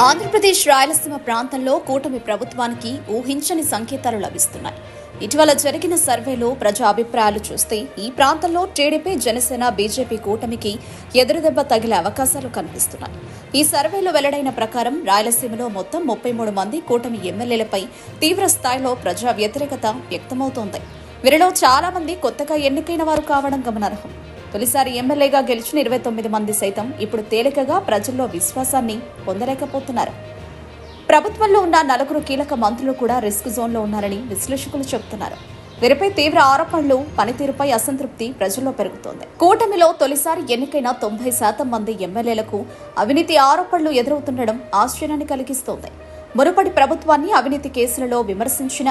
ఆంధ్రప్రదేశ్ రాయలసీమ ప్రాంతంలో కూటమి ప్రభుత్వానికి ఊహించని సంకేతాలు లభిస్తున్నాయి. ఇటీవల జరిగిన సర్వేలో ప్రజా అభిప్రాయాలు చూస్తే ఈ ప్రాంతంలో టీడీపీ జనసేన బీజేపీ కూటమికి ఎదురుదెబ్బ తగిలే అవకాశాలు కనిపిస్తున్నాయి. ఈ సర్వేలో వెల్లడైన ప్రకారం రాయలసీమలో మొత్తం ముప్పై మూడు మంది కూటమి ఎమ్మెల్యేలపై తీవ్ర స్థాయిలో ప్రజా వ్యతిరేకత వ్యక్తమవుతోంది. వీరిలో చాలా మంది కొత్తగా ఎన్నికైన వారు కావడం గమనార్హం. తొలిసారి ఎమ్మెల్యేగా గెలిచిన ఇరవై తొమ్మిది మంది సైతం ఇప్పుడు తేలికగా ప్రజల్లో విశ్వాసాన్ని పొందలేకపోతున్నారు. ప్రభుత్వంలో ఉన్న నలుగురు కీలక మంత్రులు కూడా రిస్క్ జోన్లో ఉన్నారని విశ్లేషకులు చెబుతున్నారు. వీరిపై తీవ్ర ఆరోపణలు పనితీరుపై అసంతృప్తి ప్రజల్లో పెరుగుతోంది. కూటమిలో తొలిసారి ఎన్నికైన తొంభై శాతం మంది ఎమ్మెల్యేలకు అవినీతి ఆరోపణలు ఎదురవుతుండడం ఆశ్చర్యాన్ని కలిగిస్తోంది. మునుపటి ప్రభుత్వాన్ని అవినీతి కేసులలో విమర్శించిన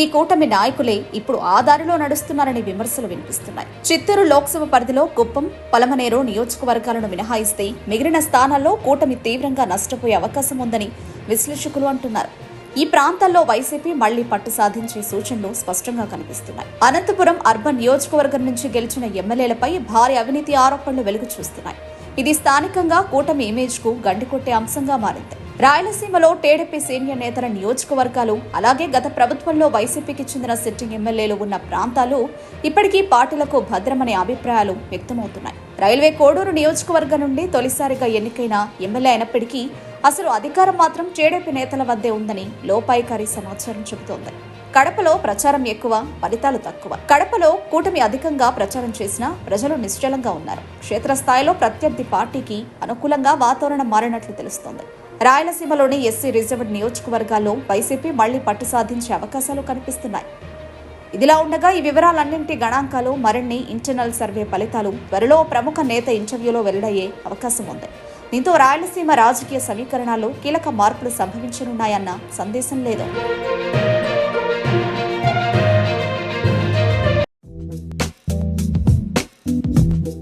ఈ కూటమి నాయకులే ఇప్పుడు ఆ దారిలో నడుస్తున్నారని విమర్శలు వినిపిస్తున్నాయి. చిత్తూరు లోక్సభ పరిధిలో కుప్పం పలమనేరు నియోజకవర్గాలను మినహాయిస్తే మిగిలిన స్థానాల్లో కూటమి తీవ్రంగా నష్టపోయే అవకాశం ఉందని విశ్లేషకులు అంటున్నారు. ఈ ప్రాంతాల్లో వైసీపీ మళ్ళీ పట్టు సాధించే సూచనలు స్పష్టంగా కనిపిస్తున్నాయి. అనంతపురం అర్బన్ నియోజకవర్గం నుంచి గెలిచిన ఎమ్మెల్యేలపై భారీ అవినీతి ఆరోపణలు వెలుగు చూస్తున్నాయి. ఇది స్థానికంగా కూటమి ఇమేజ్కు గండికొట్టే అంశంగా మారింది. రాయలసీమలో టీడీపీ సీనియర్ నేతల నియోజకవర్గాలు అలాగే గత ప్రభుత్వంలో వైసీపీకి చెందిన సిట్టింగ్ ఎమ్మెల్యేలు ఉన్న ప్రాంతాలు ఇప్పటికీ పార్టీలకు భద్రమనే అభిప్రాయాలు వ్యక్తమవుతున్నాయి. రైల్వే కోడూరు నియోజకవర్గం నుండి తొలిసారిగా ఎన్నికైన ఎమ్మెల్యే అయినప్పటికీ అసలు అధికారం మాత్రం టీడీపీ నేతల వద్దే ఉందని లోపాయికారి సమాచారం చెబుతోంది. కడపలో ప్రచారం ఎక్కువ ఫలితాలు తక్కువ. కడపలో కూటమి అధికంగా ప్రచారం చేసినా ప్రజలు నిశ్చలంగా ఉన్నారు. క్షేత్రస్థాయిలో ప్రత్యర్థి పార్టీకి అనుకూలంగా వాతావరణం మారినట్లు తెలుస్తోంది. రాయలసీమలోని ఎస్సీ రిజర్వ్డ్ నియోజకవర్గాల్లో వైసీపీ మళ్ళీ పట్టు సాధించే అవకాశాలు కనిపిస్తున్నాయి. ఇదిలా ఉండగా ఈ వివరాలన్నింటి గణాంకాలు మరిన్ని ఇంటర్నల్ సర్వే ఫలితాలు త్వరలో ప్రముఖ నేత ఇంటర్వ్యూలో వెల్లడయ్యే అవకాశం ఉంది. దీంతో రాయలసీమ రాజకీయ సమీకరణాల్లో కీలక మార్పులు సంభవించనున్నాయన్న సందేశం లేదు.